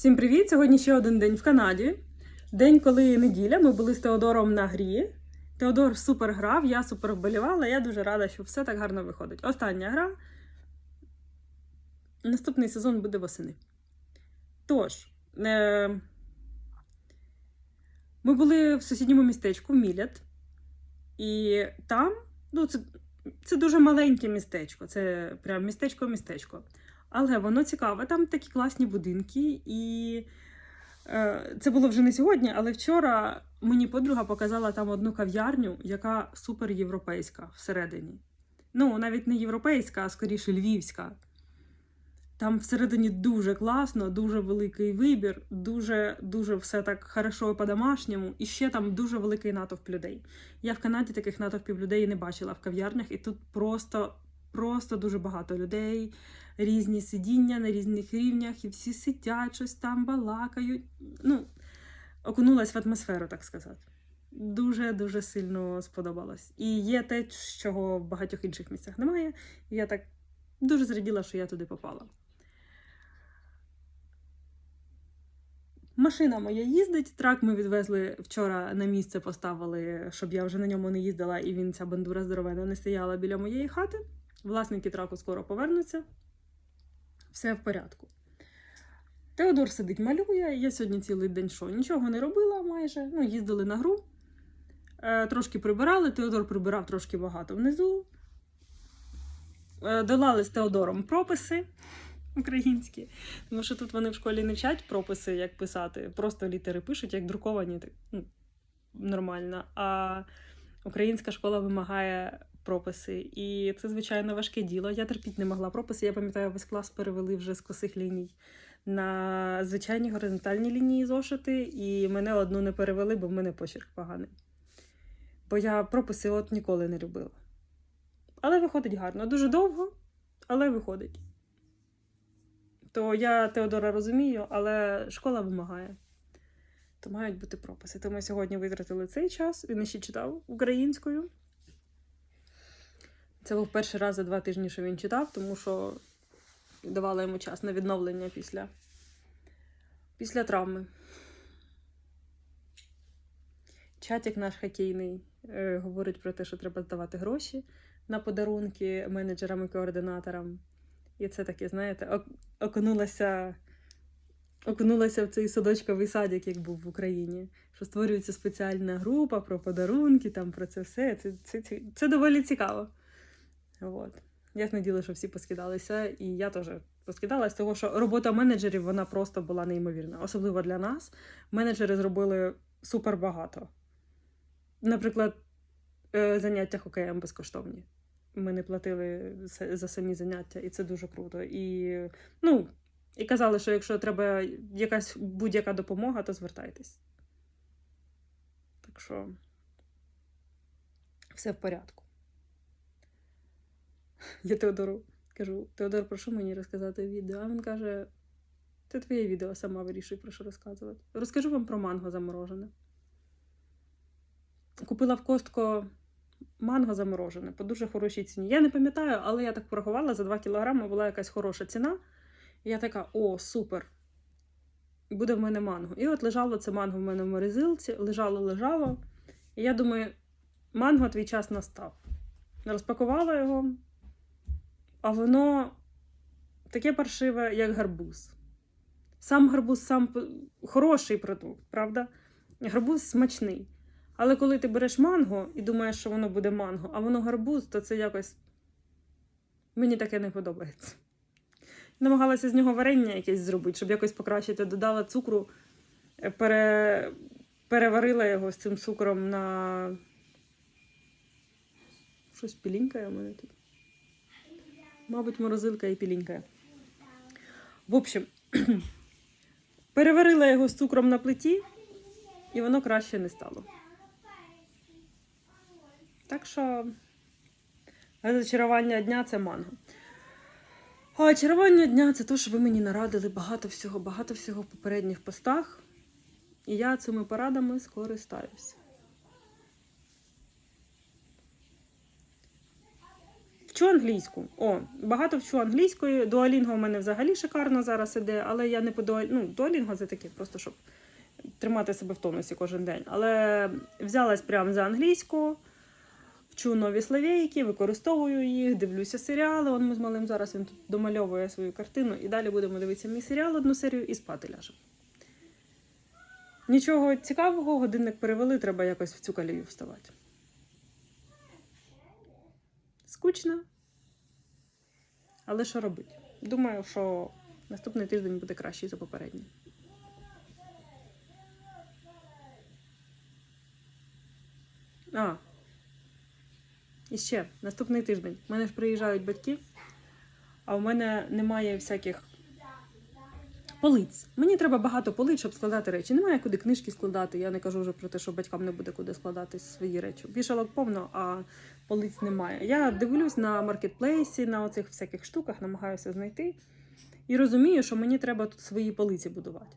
Всім привіт! Сьогодні ще один день в Канаді. День, коли неділя. Ми були з Теодором на грі. Теодор супер грав, я супер вболівала. Я дуже рада, що все так гарно виходить. Остання гра. Наступний сезон буде восени. Тож, е- ми були в сусідньому містечку Мілят. І там, ну, це, це дуже маленьке містечко. Це прям містечко-містечко. Але воно цікаве, там такі класні будинки, і е, це було вже не сьогодні, але вчора мені подруга показала там одну кав'ярню, яка супер європейська всередині. Ну, навіть не європейська, а скоріше львівська. Там всередині дуже класно, дуже великий вибір, дуже дуже все так хорошо по-домашньому, і ще там дуже великий натовп людей. Я в Канаді таких натовпів людей не бачила в кав'ярнях, і тут просто, просто дуже багато людей різні сидіння на різних рівнях, і всі сидять, щось там балакають. Ну, окунулась в атмосферу, так сказати. Дуже-дуже сильно сподобалось. І є те, чого в багатьох інших місцях немає. І я так дуже зраділа, що я туди попала. Машина моя їздить. Трак ми відвезли вчора на місце, поставили, щоб я вже на ньому не їздила, і він ця бандура здоровена не стояла біля моєї хати. Власники траку скоро повернуться все в порядку. Теодор сидить, малює. Я сьогодні цілий день що? Нічого не робила майже. Ну, їздили на гру, е, трошки прибирали. Теодор прибирав трошки багато внизу. Е, долали з Теодором прописи українські. Тому що тут вони в школі не вчать прописи, як писати, просто літери пишуть, як друковані, так, ну, нормально. А українська школа вимагає прописи. І це, звичайно, важке діло. Я терпіть не могла прописи. Я пам'ятаю, весь клас перевели вже з косих ліній на звичайні горизонтальні лінії зошити, і мене одну не перевели, бо в мене почерк поганий. Бо я прописи от ніколи не любила. Але виходить гарно. Дуже довго, але виходить. То я Теодора розумію, але школа вимагає. То мають бути прописи. То ми сьогодні витратили цей час. Він ще читав українською. Це був перший раз за два тижні, що він читав, тому що давала йому час на відновлення після, після травми. Чатик наш хокейний е, говорить про те, що треба здавати гроші на подарунки менеджерам і координаторам. І це таке, знаєте, окунулася, окунулася в цей садочковий садик, як був в Україні. Що створюється спеціальна група про подарунки, там про це все. Це, це, це, це доволі цікаво. От. Я ж наділа, що всі поскидалися, і я теж поскидалась, тому що робота менеджерів вона просто була неймовірна. Особливо для нас. Менеджери зробили супер багато. Наприклад, е, заняття хокеєм безкоштовні. Ми не платили за самі заняття, і це дуже круто. І, ну, і казали, що якщо треба якась будь-яка допомога, то звертайтесь. Так що все в порядку. Я Теодору кажу: Теодор, прошу мені розказати відео. А він каже: це твоє відео, сама вирішуй, про що розказувати. Розкажу вам про манго заморожене. Купила в Костко манго заморожене по дуже хорошій ціні. Я не пам'ятаю, але я так порахувала, за 2 кілограми була якась хороша ціна. І я така: о, супер! Буде в мене манго. І от лежало це манго в мене в морозилці, лежало, лежало. І я думаю, манго твій час настав. Розпакувала його, а воно таке паршиве, як гарбуз. Сам гарбуз сам хороший продукт, правда? Гарбуз смачний. Але коли ти береш манго і думаєш, що воно буде манго, а воно гарбуз, то це якось мені таке не подобається. Намагалася з нього варення якесь зробити, щоб якось покращити. Додала цукру, е, пере... переварила його з цим цукром на щось пілінькає у мене тут. Мабуть, морозилка і пілінькає. В общем, переварила його з цукром на плиті, і воно краще не стало. Так що зачарування дня це манго. А очарування дня це те, що ви мені нарадили багато всього, багато всього в попередніх постах. І я цими порадами скористаюся. Вчу англійську. О, багато вчу англійської. Дуалінго у мене взагалі шикарно зараз іде, але я не по дуаль... ну, дуалінго це таке, просто щоб тримати себе в тонусі кожен день. Але взялась прямо за англійську, вчу нові словейки, використовую їх, дивлюся серіали. Он ми з малим зараз він тут домальовує свою картину. І далі будемо дивитися мій серіал одну серію і спати ляжемо. Нічого цікавого, годинник перевели, треба якось в цю калію вставати. Скучно. Але що робити? Думаю, що наступний тиждень буде кращий за попередній. А. І ще наступний тиждень. У мене ж приїжджають батьки, а у мене немає всяких полиць. Мені треба багато полиць, щоб складати речі. Немає куди книжки складати. Я не кажу вже про те, що батькам не буде куди складати свої речі. Вішалок повно, а полиць немає. Я дивлюсь на маркетплейсі, на оцих всяких штуках, намагаюся знайти. І розумію, що мені треба тут свої полиці будувати.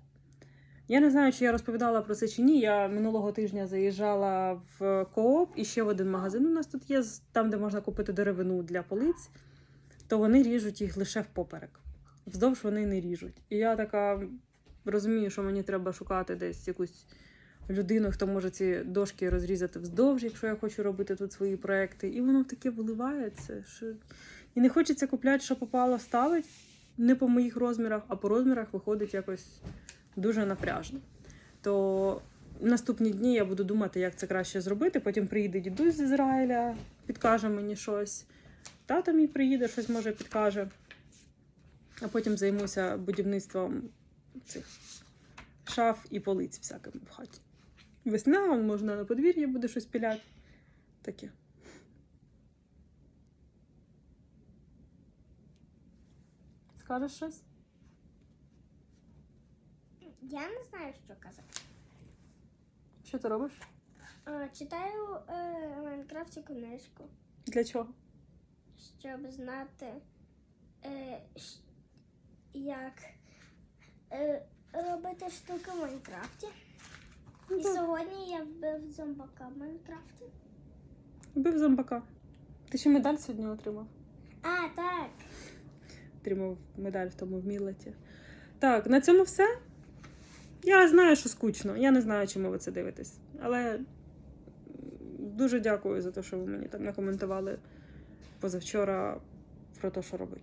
Я не знаю, чи я розповідала про це чи ні. Я минулого тижня заїжджала в Кооп і ще в один магазин у нас тут є, там, де можна купити деревину для полиць, то вони ріжуть їх лише впоперек. Вздовж вони не ріжуть. І я така розумію, що мені треба шукати десь якусь людину, хто може ці дошки розрізати вздовж, якщо я хочу робити тут свої проекти. І воно таке виливається. Що... І не хочеться купляти, що попало, ставить не по моїх розмірах, а по розмірах виходить якось дуже напряжно. То наступні дні я буду думати, як це краще зробити. Потім приїде дідусь з Ізраїля, підкаже мені щось. Тато мій приїде, щось може підкаже. А потім займуся будівництвом цих шаф і полиць всяким в хаті. Весна, можна на подвір'ї буде щось піляти. Таке. Скажеш щось? Я не знаю, що казати. Що ти робиш? Е, Читаю е, в Майнкрафті книжку, Для чого? щоб знати, е, як е, робити штуки в Майнкрафті. І сьогодні я вбив зомбака в Майнкрафті. Вбив зомбака. Ти ще медаль сьогодні отримав? А, так. Отримав медаль в тому в Мілеті. Так, на цьому все. Я знаю, що скучно. Я не знаю, чому ви це дивитесь. Але дуже дякую за те, що ви мені там накоментували позавчора про те, що робити.